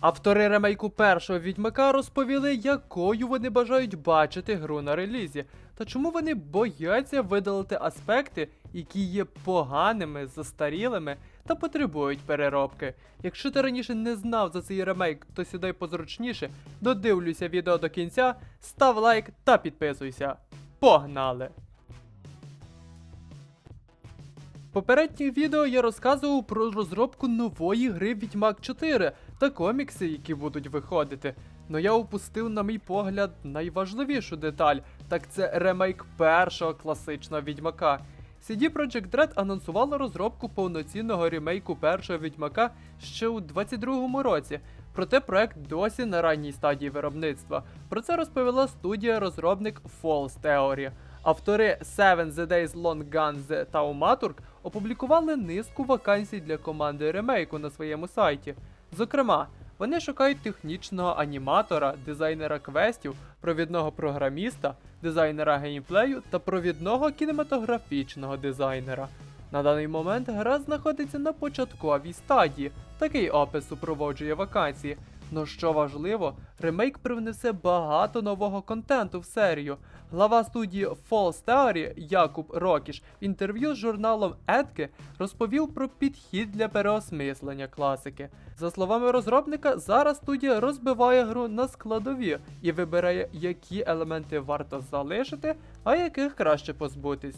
Автори ремейку першого відьмака розповіли, якою вони бажають бачити гру на релізі, та чому вони бояться видалити аспекти, які є поганими, застарілими та потребують переробки. Якщо ти раніше не знав за цей ремейк, то сідай позручніше, додивлюйся відео до кінця, став лайк та підписуйся. Погнали! В попередніх відео я розказував про розробку нової гри Відьмак 4 та комікси, які будуть виходити. Но я упустив, на мій погляд, найважливішу деталь, так це ремейк першого класичного відьмака. CD Projekt Red анонсувала розробку повноцінного ремейку першого відьмака ще у 22-му році. Проте проект досі на ранній стадії виробництва. Про це розповіла студія-розробник False Theory. Автори Seven The Days Long Guns та Umaturg опублікували низку вакансій для команди ремейку на своєму сайті. Зокрема, вони шукають технічного аніматора, дизайнера квестів, провідного програміста, дизайнера геймплею та провідного кінематографічного дизайнера. На даний момент гра знаходиться на початковій стадії. Такий опис супроводжує вакансії. Но що важливо, ремейк привнесе багато нового контенту в серію. Глава студії False Theory Якуб Рокіш в інтерв'ю з журналом Етки розповів про підхід для переосмислення класики. За словами розробника, зараз студія розбиває гру на складові і вибирає, які елементи варто залишити, а яких краще позбутись.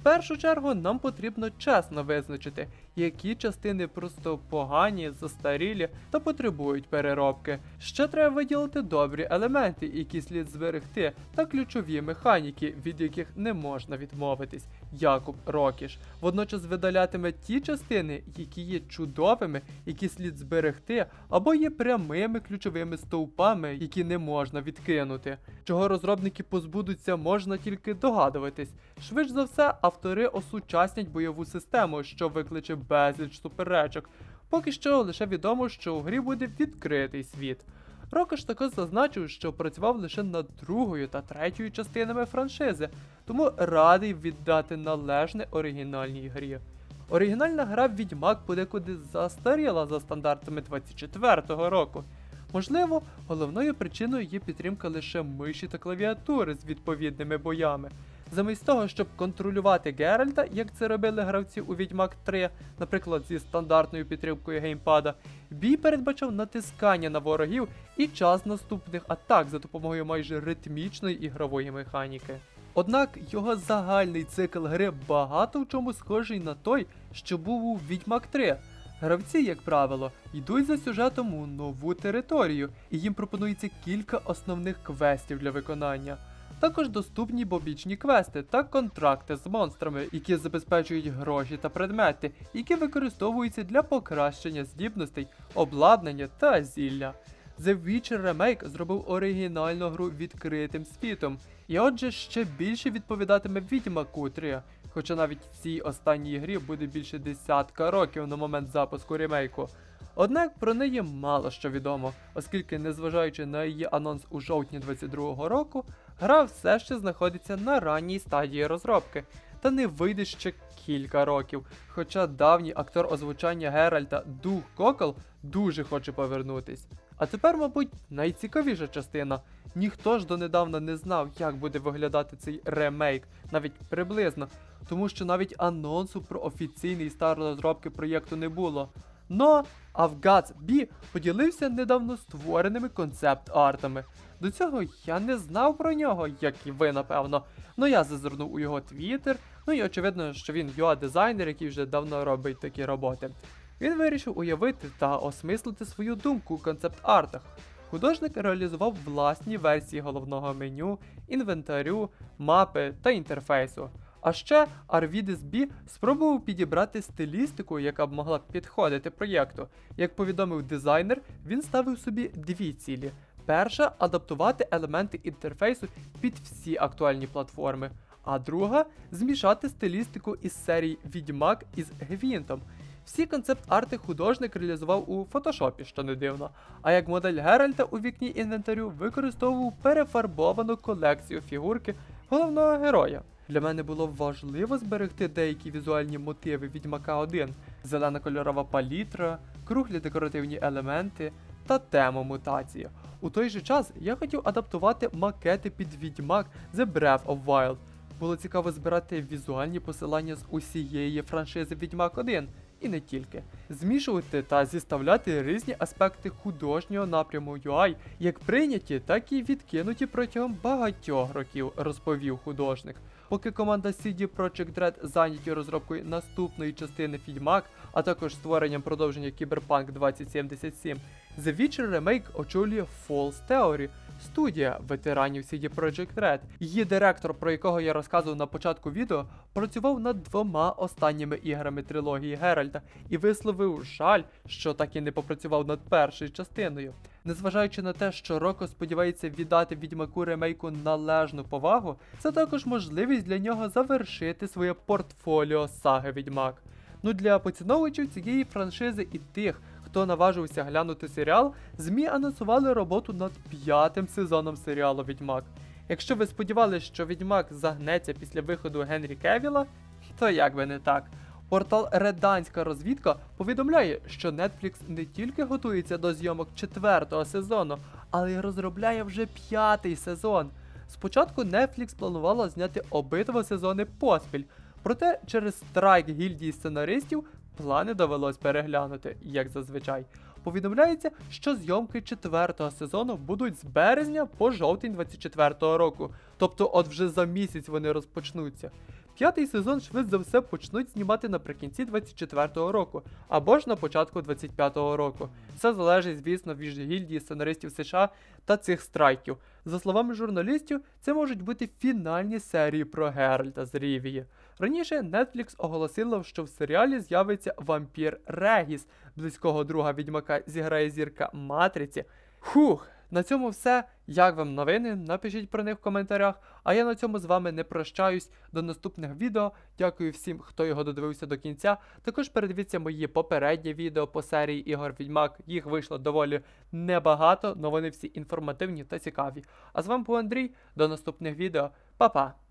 В першу чергу нам потрібно чесно визначити, які частини просто погані, застарілі та потребують переробки. Ще треба виділити добрі елементи, які слід зберегти, та ключові механіки, від яких не можна відмовитись. Якуб Рокіш водночас видалятиме ті частини, які є чудовими, які слід зберегти, або є прямими ключовими стовпами, які не можна відкинути. Чого розробники позбудуться, можна тільки догадуватись. Швидш за все, автори осучаснять бойову систему, що викличе безліч суперечок. Поки що лише відомо, що у грі буде відкритий світ. Рокош також зазначив, що працював лише над другою та третьою частинами франшизи, тому радий віддати належне оригінальній грі. Оригінальна гра Відьмак подекуди застаріла за стандартами 24-го року. Можливо, головною причиною є підтримка лише миші та клавіатури з відповідними боями. Замість того, щоб контролювати Геральта, як це робили гравці у Відьмак 3, наприклад, зі стандартною підтримкою геймпада, бій передбачав натискання на ворогів і час наступних атак за допомогою майже ритмічної ігрової механіки. Однак його загальний цикл гри багато в чому схожий на той, що був у Відьмак 3. Гравці, як правило, йдуть за сюжетом у нову територію, і їм пропонується кілька основних квестів для виконання. Також доступні побічні квести та контракти з монстрами, які забезпечують гроші та предмети, які використовуються для покращення здібностей, обладнання та зілля. The Witcher Remake зробив оригінальну гру відкритим світом, і отже ще більше відповідатиме Відьмаку 3, хоча навіть цій останній грі буде більше десятка років на момент запуску ремейку. Однак про неї мало що відомо, оскільки, незважаючи на її анонс у жовтні 22-го року, гра все ще знаходиться на ранній стадії розробки та не вийде ще кілька років. Хоча давній актор озвучання Геральта Дух Кокол дуже хоче повернутись. А тепер, мабуть, найцікавіша частина. Ніхто ж донедавна не знав, як буде виглядати цей ремейк, навіть приблизно, тому що навіть анонсу про офіційний старт розробки проєкту не було. Но Авгац Бі поділився недавно створеними концепт-артами. До цього я не знав про нього, як і ви, напевно. Ну я зазирнув у його твіттер, ну і очевидно, що він UA-дизайнер, який вже давно робить такі роботи. Він вирішив уявити та осмислити свою думку у концепт-артах. Художник реалізував власні версії головного меню, інвентарю, мапи та інтерфейсу. А ще Arvidis B спробував підібрати стилістику, яка б могла підходити проєкту. Як повідомив дизайнер, він ставив собі дві цілі. Перша адаптувати елементи інтерфейсу під всі актуальні платформи. А друга змішати стилістику із серії Відьмак із Гвінтом. Всі концепт-арти художник реалізував у фотошопі, що не дивно. А як модель Геральта у вікні інвентарю використовував перефарбовану колекцію фігурки головного героя. Для мене було важливо зберегти деякі візуальні мотиви Відьмака 1, зелена кольорова палітра, круглі декоративні елементи, та тему мутації. У той же час я хотів адаптувати макети під Відьмак The Breath of Wild. Було цікаво збирати візуальні посилання з усієї франшизи Відьмак 1, і не тільки. Змішувати та зіставляти різні аспекти художнього напряму UI, як прийняті, так і відкинуті протягом багатьох років, розповів художник. Поки команда CD Projekt Red зайняті розробкою наступної частини Відьмак, а також створенням продовження Cyberpunk 2077, The Witcher Remake очолює False Theory, студія ветеранів CD Projekt Red. Її директор, про якого я розказував на початку відео, працював над двома останніми іграми трилогії Геральта і висловив жаль, що так і не попрацював над першою частиною. Незважаючи на те, що Роко сподівається віддати відьмаку ремейку належну повагу, це також можливість для нього завершити своє портфоліо саги Відьмак. Ну для поціновувачів цієї франшизи і тих, хто наважився глянути серіал, ЗМІ анонсували роботу над п'ятим сезоном серіалу Відьмак. Якщо ви сподівалися, що Відьмак загнеться після виходу Генрі Кевіла, то як би не так. Портал Реданська розвідка повідомляє, що Netflix не тільки готується до зйомок четвертого сезону, але й розробляє вже п'ятий сезон. Спочатку Netflix планувала зняти обидва сезони поспіль, проте через страйк гільдії сценаристів плани довелось переглянути, як зазвичай. Повідомляється, що зйомки четвертого сезону будуть з березня по жовтень 24-го року, тобто от вже за місяць вони розпочнуться. П'ятий сезон швидше за все почнуть знімати наприкінці 24-го року або ж на початку 25-го року. Все залежить, звісно, від гільдії сценаристів США та цих страйків. За словами журналістів, це можуть бути фінальні серії про Геральта з Рівії. Раніше Netflix оголосила, що в серіалі з'явиться вампір Регіс, близького друга відьмака зіграє зірка Матриці. Фух, на цьому все. Як вам новини? Напишіть про них в коментарях. А я на цьому з вами не прощаюсь. До наступних відео. Дякую всім, хто його додивився до кінця. Також передивіться мої попередні відео по серії Ігор Відьмак. Їх вийшло доволі небагато, але вони всі інформативні та цікаві. А з вами був Андрій. До наступних відео. Па-па!